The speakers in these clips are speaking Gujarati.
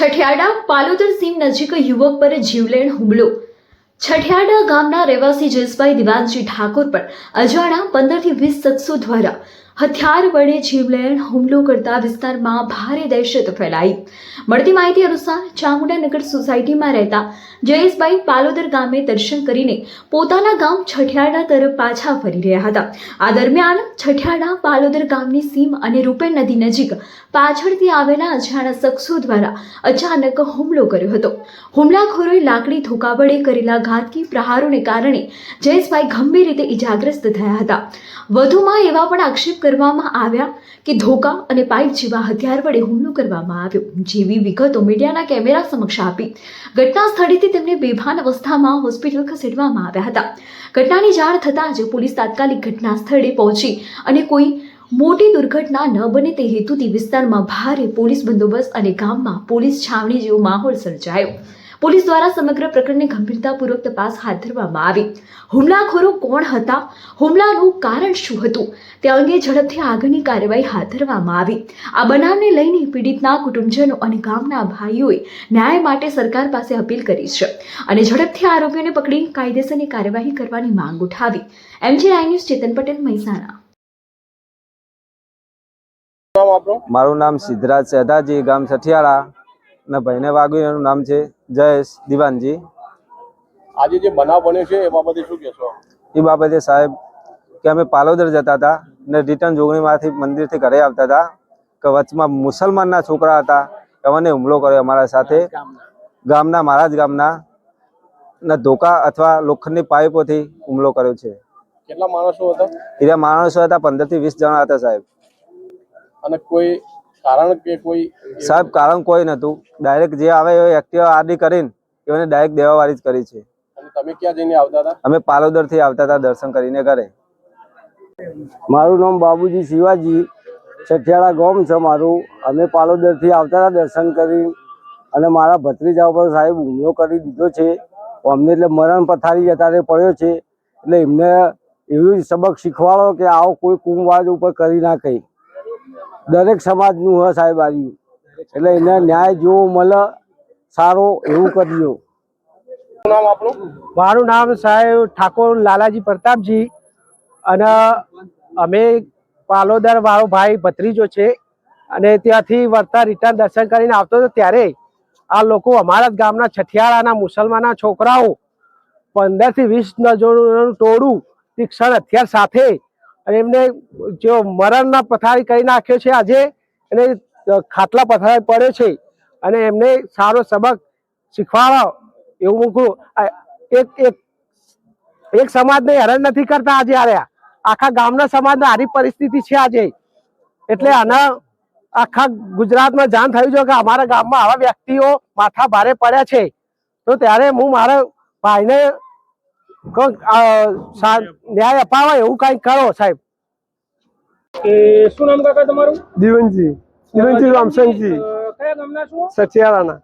છઠિયાડા પાલોદર સીમ નજીક યુવક પર જીવલેણ હુમલો. છઠિયાડા ગામના રહેવાસી જસભાઈ દિવાનજી ઠાકોર પર અજાણા પંદરથી વીસ શખ્સો દ્વારા હથિયાર વડે જીવલેણ હુમલો કરતા વિસ્તારમાં ભારે દહેશત ફેલાઈ. મળતી માહિતી અનુસાર ચામુંડાનગર સોસાયટીમાં રહેતા જયેશભાઈ પાલોદર ગામે દર્શન કરીને પોતાના ગામ છઠિયાડા તરફ પાછા ફરી રહ્યા હતા. આ દરમિયાન છઠિયાડા પાલોદર ગામની સીમ અને રૂપેણ નદી નજીક પાછળથી આવેલા અજાણા શખ્સો દ્વારા અચાનક હુમલો કર્યો હતો. હુમલાખોરોએ લાકડી ધોકા વડે કરેલા ઘાતકી પ્રહારોને કારણે જયેશભાઈ ગંભીર રીતે ઇજાગ્રસ્ત થયા હતા. વધુમાં એવા પણ આક્ષેપ કરવામાં આવ્યા કે ધોકા અને પાઇપ જેવા હથિયાર વડે હુમલો કરવામાં આવ્યો. જેવી વિગતો મીડિયાના કેમેરા સમક્ષ આપી ઘટના સ્થળેથી તેમને બેભાન અવસ્થામાં હોસ્પિટલ ખસેડવામાં આવ્યા હતા. ઘટનાની જાણ થતાં જ પોલીસ તાત્કાલિક ઘટના સ્થળે પહોંચી અને કોઈ મોટી દુર્ઘટના ન બને તે હેતુથી વિસ્તારમાં ભારે પોલીસ બંદોબસ્ત અને ગામમાં પોલીસ છાવણી જેવો માહોલ સર્જાયો. પોલીસ દ્વારા સમગ્ર પ્રકરણની ગંભીરતાપૂર્વક તપાસ હાથ ધરવામાં આવી. હુમલાખોરો કોણ હતા? હુમલાનું કારણ શું હતું? તે અંગે ઝડપથી આગળની કાર્યવાહી હાથ ધરવામાં આવી. આ બનાવને લઈને પીડિતના કુટુંબજનો અને ગામના ભાઈઓએ ન્યાય માટે સરકાર પાસે અપીલ કરી છે અને ઝડપથી આરોપીઓને પકડી કાયદેસરની કાર્યવાહી કરવાની માંગ ઉઠાવી. M G I news Chetan Patel Mehsana. મારું નામ સિદ્ધરાજ સેધાજી ગામ સઠિયાળા અને ભાઈને વાગ્યું એનું નામ છે. જયેશ દિવાનજી. આજે જે બનાવ બન્યો છે એ બાબતે શું કહેશો? એ બાબતે સાહેબ કે અમે પાલોદર જતા હતા ને રિટર્ન જોગણીમાંથી મંદિરથી ઘરે આવતા હતા કે વચમાં મુસલમાનના છોકરા હતા એમને હુમલો કર્યો અમારા સાથે. ગામના મારા જ ગામના ને ધોકા અથવા લોખંડની પાઇપોથી હુમલો કર્યો છે. કેટલા માણસો હતા? એના માણસો હતા પંદરથી વીસ જણા હતા સાહેબ. અને કોઈ કારણ કે કોઈ સાહેબ કારણ કોઈ નતું ડાયરેક્ટ જે આવે એ એક્ટિવા આરડી કરીને એમને ડાયરેક્ટ દેવાવાળી જ કરી છે. તમે ક્યાં જઈને આવતા હતા? અમે પાલોદરથી આવતા હતા દર્શન કરીને ઘરે. મારું નામ બાબુજી શિવાજી છઠિયાળા ગામ છે મારું. અમે પાલોદરથી આવતા હતા દર્શન કરી અને મારા ભત્રીજા ઉપર સાહેબ હુમલો કરી દીધો છે. અમને એટલે મરણ પથારી જતા પડ્યો છે. એટલે એમને એવી સબક શીખવાડો કે આવો કોઈ કુંવાજ ઉપર કરી ના કહી દરેક સમાજનું હ સાહેબ આવ્યું એટલે એને ન્યાય જેવો મળે સારો એવું કરજો શું નામ આપણું મારું નામ સાહેબ ઠાકોર લાલાજી પ્રતાપજી અને અમે પાલોદર વાળો ભાઈ ભત્રીજો છે. અને ત્યાંથી વર્તા રિટર્ન દર્શન કરીને આવતો હતો ત્યારે આ લોકો અમારા જ ગામના છઠિયાળાના મુસલમાનના છોકરાઓ પંદરથી વીસ નજોનું ટોળું તીક્ષણ હથિયાર સાથે અને એમને જો મરણના પથારી કરી નાખ્યો છે આજે, અને ખાટલા પથારી પડ્યો છે, અને એમને સારો સબક શીખવાડો એવું મૂકું એક એક એક સમાજને હેરાન નથી કરતા આજે આર્યા આખા ગામના સમાજને આરી પરિસ્થિતિ છે આજે. એટલે આના આખા ગુજરાતમાં જાણ થયું છે કે અમારા ગામમાં આવા વ્યક્તિઓ માથા ભારે પડ્યા છે. તો ત્યારે હું મારા ભાઈને ન્યાય અપાવે એવું કઈ કરો સાહેબ. કે શું નામ કાકા તમારું? દીવનજી. દીવનજી રામસંગજી કયા ગામના છો? સચિયારાના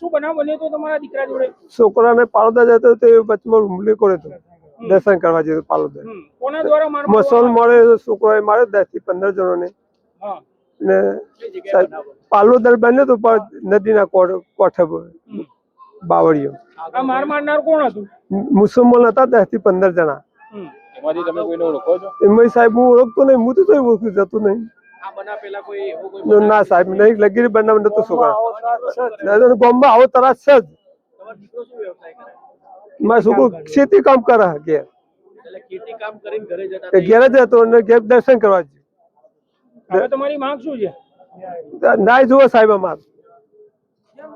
શું બનાવ બન્યો તો તમારા દીકરા જોડે? છોકરાને પાલોદા જતો તે વચમાં હુમલો કર્યો હતો. દર્શન કરવા જતો હમ. કોના દ્વારા માર મસલ મળે છોકરાએ માર્યો દસથી પંદર જણોને. હા. ને સાહેબ પાલોદર બન્યો તો નદીના કોઠ- કોઠે બાવળીઓ. માર મારનાર કોણ હતું? મુસલમાન હતા દસથી પંદર જણા. હમ. એમાંથી તમે કોઈને ઓળખો છો? એમાં સાહેબ હું ઓળખતો નહીં હું તો કઈ ઓળખી જતો નહીં. ના સાહેબ નહીં લગીરી બનાવ નતો છોકરા. ગામમાં આવો તરાસ છે જ. તમારો દીકરો શું વ્યવસાય કરે? મારો છોકરો ખેતી કામ કરે. ઘેર. એટલે ખેતી કામ કરીને ઘરે જતા એ ઘેર જ હતો અને ઘેર દર્શન કરવા હવે તમારી માંગ શું છે? ગયો નાય જુઓ સાહેબ અમાર.